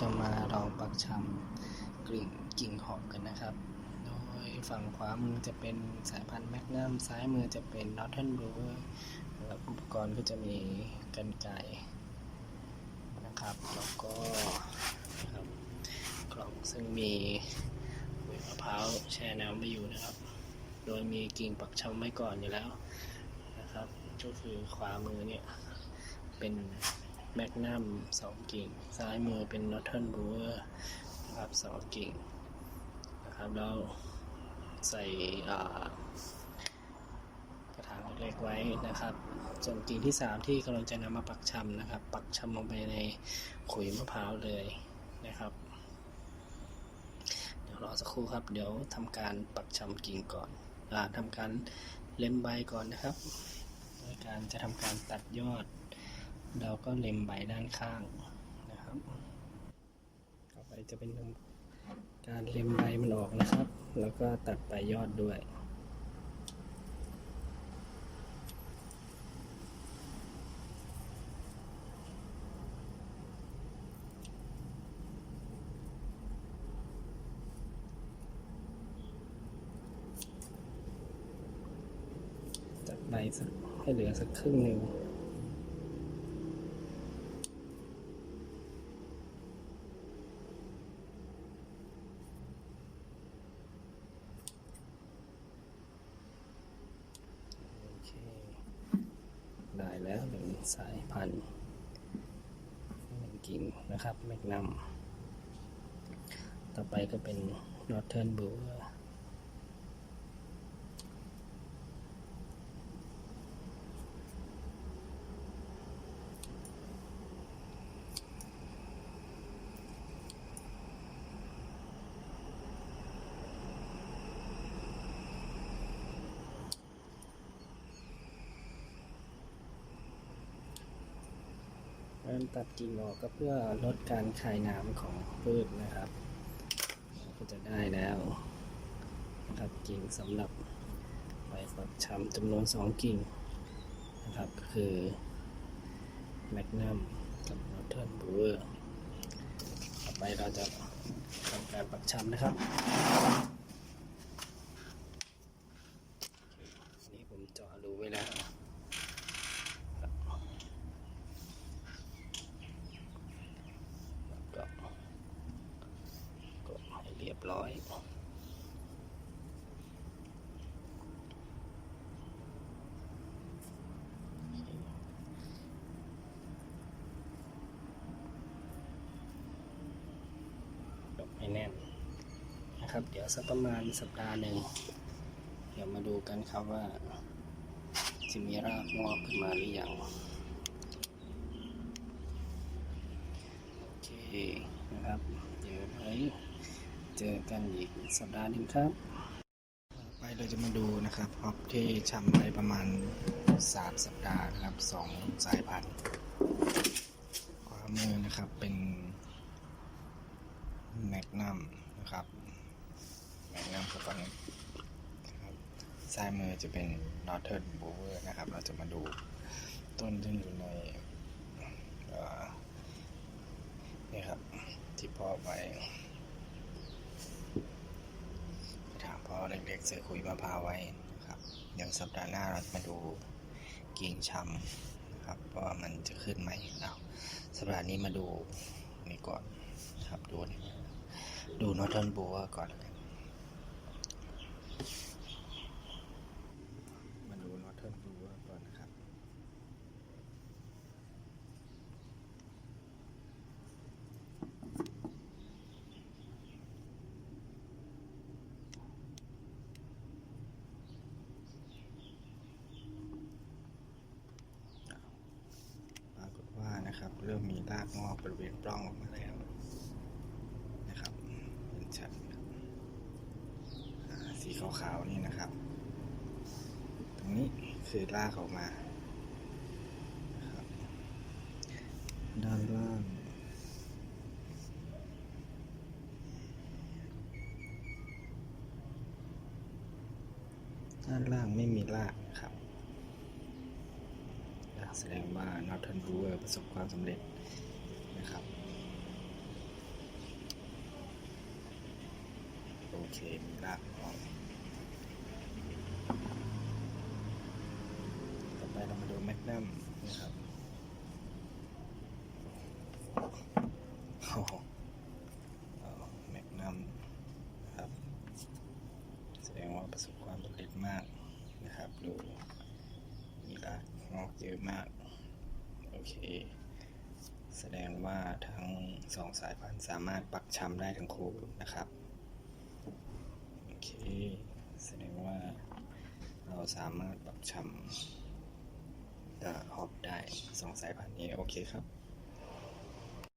จะมาลองปักชำกลิ่งกิ่งหอมกันนะครับ โดยฝั่งขวามือจะเป็นสายพันธุ์แมกนัมซ้ายมือจะเป็นนอ r เทิร์นบลูแล้วอุปกรณ์ก็จะมีกันไก่นะครับ แล้วก็กล่องซึ่งมีมะพร้าวแช่น้ำไว้อยู่นะครับ โดยมีกิ่งปักชำไว้ก่อนอยู่แล้วนะครับ ก็คือขวามือเนี่ยเป็น แมกนัมสองกิ่ง ซ้ายมือเป็นนอ r t เทิร์นบ e เวอร์นะครับสองกิ่งนะครับแล้วใส่กระถางเล็กๆไว้นะครับ ส่วนกิ่งที่สามที่กำลังจะนำมาปักชำนะครับ ปักชำลงไปในขุยมะพร้าวเลยนะครับ เดี๋ยวรอสักครู่ครับ เดี๋ยวทำการปักชำกิ่งก่อนอทำการเล็มใบก่อนนะครับ โดยการจะทำการตัดยอด เราก็เล็มใบด้านข้างนะครับ ต่อไปจะเป็นการเล็มใบมันออกนะครับ แล้วก็ตัดใบยอดด้วยตัดใบสักให้เหลือสักครึ่งหนึ่ง โอเค ได้แล้วหนึ่ง สายพันธุ์หนึ่งกิ่งนะครับแมกนัมต่อไปก็เป็นนอร์เทิร์นบูเวอร ตัดกิ่งออกก็เพื่อลดการคายน้ำของพืชนะครับก็จะได้แล้วนะครับกิ่งสำหรับใบฝักชำจำนวนสองกิ่งนะครับก็คือแมกนัมกับนอ r t เทิร์นบ e เวอร์ต่อไปเราจะทำการปักชำนะครับอันนี้ผมเจาะรูไว้แล้ว ก็กด ให้เรียบร้อยกดให้แน่นนะครับ เดี๋ยวสักประมาณสัปดาห์หนึ่ง เดี๋ยวมาดูกันครับว่าจะมีรากงอกขึ้นมาหรือยังโอเคนะครับ เดี๋ยวไว้ เจอกันอีกสัปดาห์หนึ่งครับ ไปเราจะมาดูนะครับฮอปที่ชำไปประมาณ 3 สัปดาห์นะครับ2สายพันธุ์ขวามือนะครับเป็นแมกนัมนะครับแมกนัมคือฝั่งนะครับซ้ายมือจะเป็นนอ r t เทิร์นบ e เวอร์นะครับ เราจะมาดูต้นที่อยู่ในนี่ครับ ที่พ่อไว้กระถางพ่อ เล็กๆใส่คุยมะพร้าวไว้นะครับเดี๋ยวสัปดาห์หน้าเรามาดูกิ่งชำครับว่ามันจะขึ้นไหมเอาสัปดาห์นี้มาดูนี่ก่อนครับดูดูนอตเทิร์นบัวก่อนแล้วกันมาดูนอตเทิร์นบัวก่อนนะครับ ปรากฏว่านะครับ เริ่มมีรากงอกบริเวณปล้องออกมาแล้วนะครับเห็นชัดสีขาวๆนี่นะครับ ตรงนี้คือรากออกมาด้านล่างด้านล่างไม่มีรากครับ แสดงว่า Northern Brewer ประสบความสำเร็จนะครับ โอเคมีรากกต่อไปเรามาดูแมกนัมนะครับ เยอะมาก โอเค แสดงว่าทั้งสองสายพันธุ์สามารถปักชำได้ทั้งคู่นะครับ โอเค แสดงว่าเราสามารถปักชำเอ่อฮอบได้สองสายพันธุ์นี้ โอเคครับ